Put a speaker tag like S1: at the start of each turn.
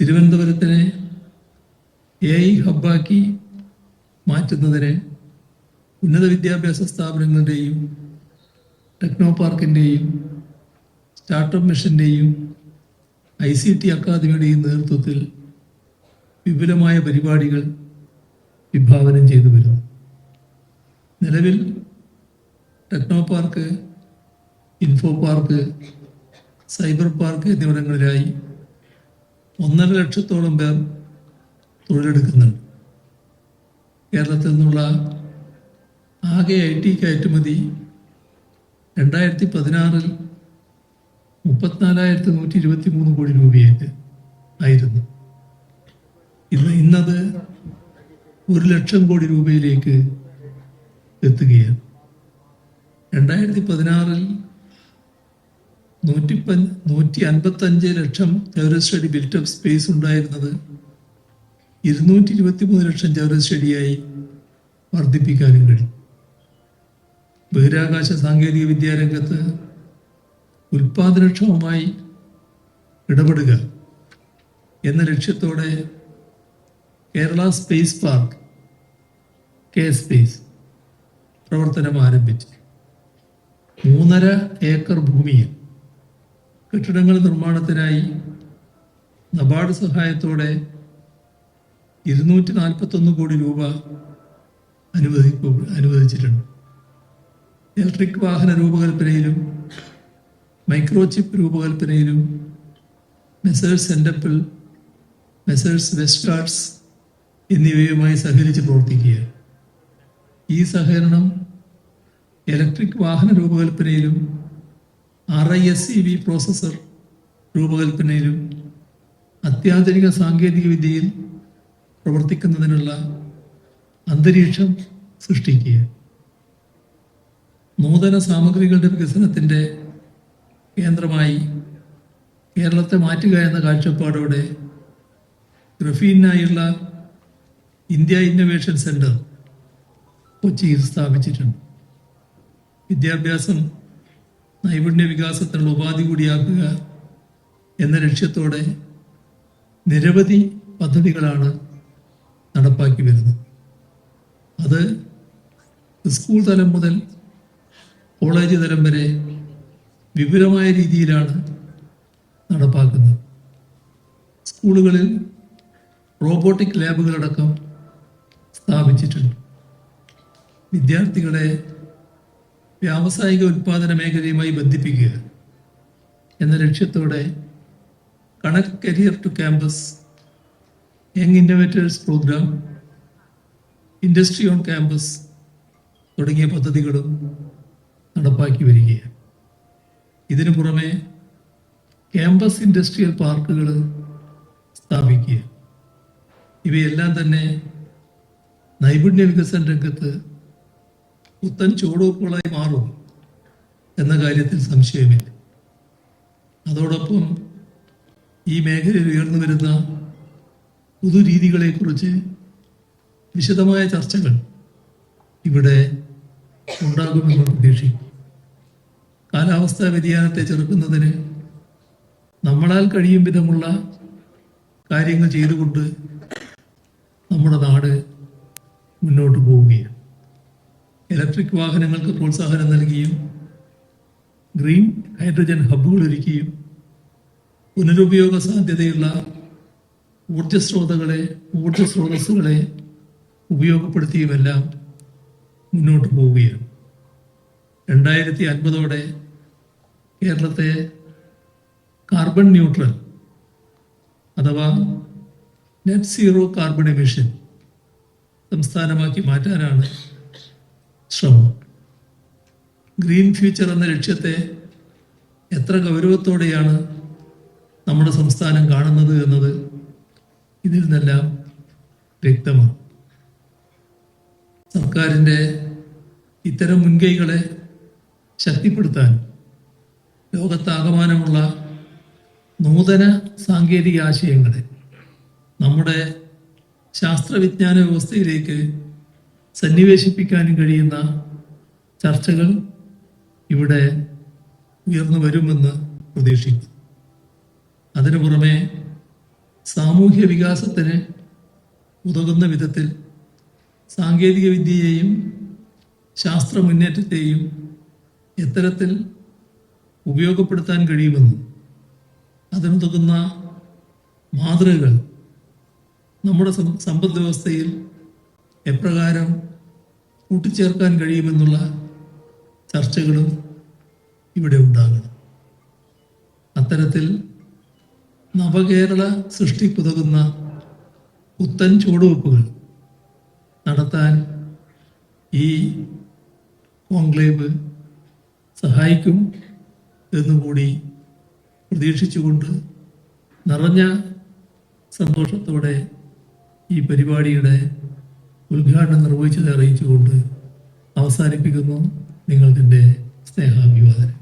S1: തിരുവനന്തപുരത്തിനെ A I ഹബ്ബാക്കി മാറ്റുന്നതിന് ഉന്നത വിദ്യാഭ്യാസ സ്ഥാപനങ്ങളുടെയും ടെക്നോ പാർക്കിന്റെയും സ്റ്റാർട്ടപ്പ് മിഷന്റെയും ഐ സി ടി അക്കാദമിയുടെയും നേതൃത്വത്തിൽ വിപുലമായ പരിപാടികൾ വിഭാവനം ചെയ്തു വരുന്നു. നിലവിൽ techno park info park cyber park എന്നിവിടങ്ങളിലായി ഒന്നര ലക്ഷത്തോളം പേർ തൊഴിലെടുക്കുന്നുണ്ട്. കേരളത്തിൽ നിന്നുള്ള ആകെ ഐ ടി കയറ്റുമതി രണ്ടായിരത്തി പതിനാറിൽ മുപ്പത്തിനാലായിരത്തി നൂറ്റി ഇരുപത്തി മൂന്ന് കോടി രൂപയായിട്ട് ആയിരുന്നു. ഇന്ന് ഇന്നത് ഒരു ലക്ഷം കോടി രൂപയിലേക്ക് എത്തുകയാണ്. രണ്ടായിരത്തി പതിനാറിൽ നൂറ്റി നൂറ്റി അൻപത്തഞ്ച് ലക്ഷം ചതുരശ്ര അടി ബിൽറ്റപ്പ് സ്പേസ് ഉണ്ടായിരുന്നത് ഇരുന്നൂറ്റി ഇരുപത്തി മൂന്ന് ലക്ഷം ചതുരശ്ര വർദ്ധിപ്പിക്കാനും കഴിയും ബഹിരാകാശ സാങ്കേതിക വിദ്യാരംഗത്ത് ഉൽപാദനക്ഷമമായി ഇടപെടുക എന്ന ലക്ഷ്യത്തോടെ Kerala space park K space പ്രവർത്തനം ആരംഭിച്ചു. മൂന്നര ഏക്കർ ഭൂമിയിൽ കെട്ടിടങ്ങൾ നിർമ്മാണത്തിനായി നബാർഡ് സഹായത്തോടെ ഇരുന്നൂറ്റി നാൽപ്പത്തൊന്ന് കോടി രൂപ അനുവദിക്കു അനുവദിച്ചിട്ടുണ്ട്. ഇലക്ട്രിക് വാഹന രൂപകൽപ്പനയിലും മൈക്രോ ചിപ്പ് രൂപകൽപ്പനയിലും മെസേഴ്സ് സെൻഡപ്പിൾ മെസേഴ്സ് വെസ്റ്റാർട്സ് എന്നിവയുമായി സഹകരിച്ച് പ്രവർത്തിക്കുകയാണ്. ഈ സഹകരണം ഇലക്ട്രിക് വാഹന രൂപകൽപ്പനയിലും R I S C V processor രൂപകൽപ്പനയിലും അത്യാധുനിക സാങ്കേതിക വിദ്യയിൽ പ്രവർത്തിക്കുന്നതിനുള്ള അന്തരീക്ഷം സൃഷ്ടിക്കുക നൂതന സാമഗ്രികളുടെ വികസനത്തിന്റെ കേന്ദ്രമായി കേരളത്തെ മാറ്റുക എന്ന കാഴ്ചപ്പാടോടെ ഗ്രഫീനായുള്ള ഇന്ത്യ ഇന്നൊവേഷൻ സെന്റർ കൊച്ചിയിൽ സ്ഥാപിച്ചിട്ടുണ്ട്. വിദ്യാഭ്യാസം നൈപുണ്യ വികാസത്തിനുള്ള ഉപാധി കൂടിയാക്കുക എന്ന ലക്ഷ്യത്തോടെ നിരവധി പദ്ധതികളാണ് നടപ്പാക്കി വരുന്നത്. അത് സ്കൂൾ തലം മുതൽ കോളേജ് തലം വരെ വിപുലമായ രീതിയിലാണ് നടപ്പാക്കുന്നത്. സ്കൂളുകളിൽ റോബോട്ടിക് ലാബുകളടക്കം സ്ഥാപിച്ചിട്ടുണ്ട്. വിദ്യാർത്ഥികളെ വ്യാവസായിക ഉൽപാദന മേഖലയുമായി ബന്ധിപ്പിക്കുക എന്ന ലക്ഷ്യത്തോടെ connect career to campus young innovators programme industry on campus തുടങ്ങിയ പദ്ധതികളും നടപ്പാക്കി വരികയാണ്. ഇതിനു പുറമെ ക്യാമ്പസ് ഇൻഡസ്ട്രിയൽ പാർക്കുകൾ സ്ഥാപിക്കുക. ഇവയെല്ലാം തന്നെ നൈപുണ്യ വികസന രംഗത്ത് പുത്തൻ ചുവടുവെപ്പുകളായി മാറും എന്ന കാര്യത്തിൽ സംശയമില്ല. അതോടൊപ്പം ഈ മേഖലയിൽ ഉയർന്നു വരുന്ന പുതുരീതികളെക്കുറിച്ച് വിശദമായ ചർച്ചകൾ ഇവിടെ ഉണ്ടാകുമെന്ന് പ്രതീക്ഷിക്കും കാലാവസ്ഥാ വ്യതിയാനത്തെ ചെറുക്കുന്നതിന് നമ്മളാൽ കഴിയും വിധമുള്ള കാര്യങ്ങൾ ചെയ്തുകൊണ്ട് നമ്മുടെ നാട് മുന്നോട്ട് പോവുകയാണ്. ഇലക്ട്രിക് വാഹനങ്ങൾക്ക് പ്രോത്സാഹനം നൽകിയും ഗ്രീൻ ഹൈഡ്രജൻ ഹബ്ബുകൾ ഒരുക്കിയും പുനരുപയോഗ സാധ്യതയുള്ള ഊർജസ്രോതകളെ ഊർജ സ്രോതസ്സുകളെ ഉപയോഗപ്പെടുത്തിയുമെല്ലാം മുന്നോട്ട് പോവുകയാണ്. രണ്ടായിരത്തി അൻപതോടെ കേരളത്തെ കാർബൺ ന്യൂട്രൽ അഥവാ നെറ്റ് സീറോ കാർബൺ എമിഷൻ സംസ്ഥാനമാക്കി മാറ്റാനാണ് ശ്രമം. ഗ്രീൻ ഫ്യൂച്ചർ എന്ന ലക്ഷ്യത്തെ എത്ര ഗൗരവത്തോടെയാണ് നമ്മുടെ സംസ്ഥാനം കാണുന്നത് എന്നത് ഇതിൽ നിന്നെല്ലാം വ്യക്തമാണ്. സർക്കാരിന്റെ ഇത്തരം മുൻകൈകളെ ശക്തിപ്പെടുത്താൻ ലോകത്താകമാനമുള്ള നൂതന സാങ്കേതിക ആശയങ്ങളെ നമ്മുടെ ശാസ്ത്രവിജ്ഞാന വ്യവസ്ഥയിലേക്ക് സന്നിവേശിപ്പിക്കാനും കഴിയുന്ന ചർച്ചകൾ ഇവിടെ ഉയർന്നു വരുമെന്ന് പ്രതീക്ഷിക്കുന്നു. അതിനു പുറമെ സാമൂഹ്യ വികാസത്തിന് ഉതകുന്ന വിധത്തിൽ സാങ്കേതിക വിദ്യയെയും ശാസ്ത്ര മുന്നേറ്റത്തെയും എത്തരത്തിൽ ഉപയോഗപ്പെടുത്താൻ കഴിയുമെന്നും അതിനുതകുന്ന മാതൃകകൾ നമ്മുടെ സമ്പദ് വ്യവസ്ഥയിൽ എപ്രകാരം കൂട്ടിച്ചേർക്കാൻ കഴിയുമെന്നുള്ള ചർച്ചകളും ഇവിടെ ഉണ്ടാകണം. അത്തരത്തിൽ നവകേരള സൃഷ്ടിക്കുതകുന്ന പുത്തൻ ചുവടുവെപ്പുകൾ നടത്താൻ ഈ കോൺക്ലേവ് സഹായിക്കും എന്നുകൂടി പ്രതീക്ഷിച്ചുകൊണ്ട് നിറഞ്ഞ സന്തോഷത്തോടെ ഈ പരിപാടിയുടെ ഉദ്ഘാടനം നിർവഹിച്ചത് അറിയിച്ചുകൊണ്ട് അവസാനിപ്പിക്കുന്നു. നിങ്ങൾക്കെന്റെ സ്നേഹാഭിവാദനം.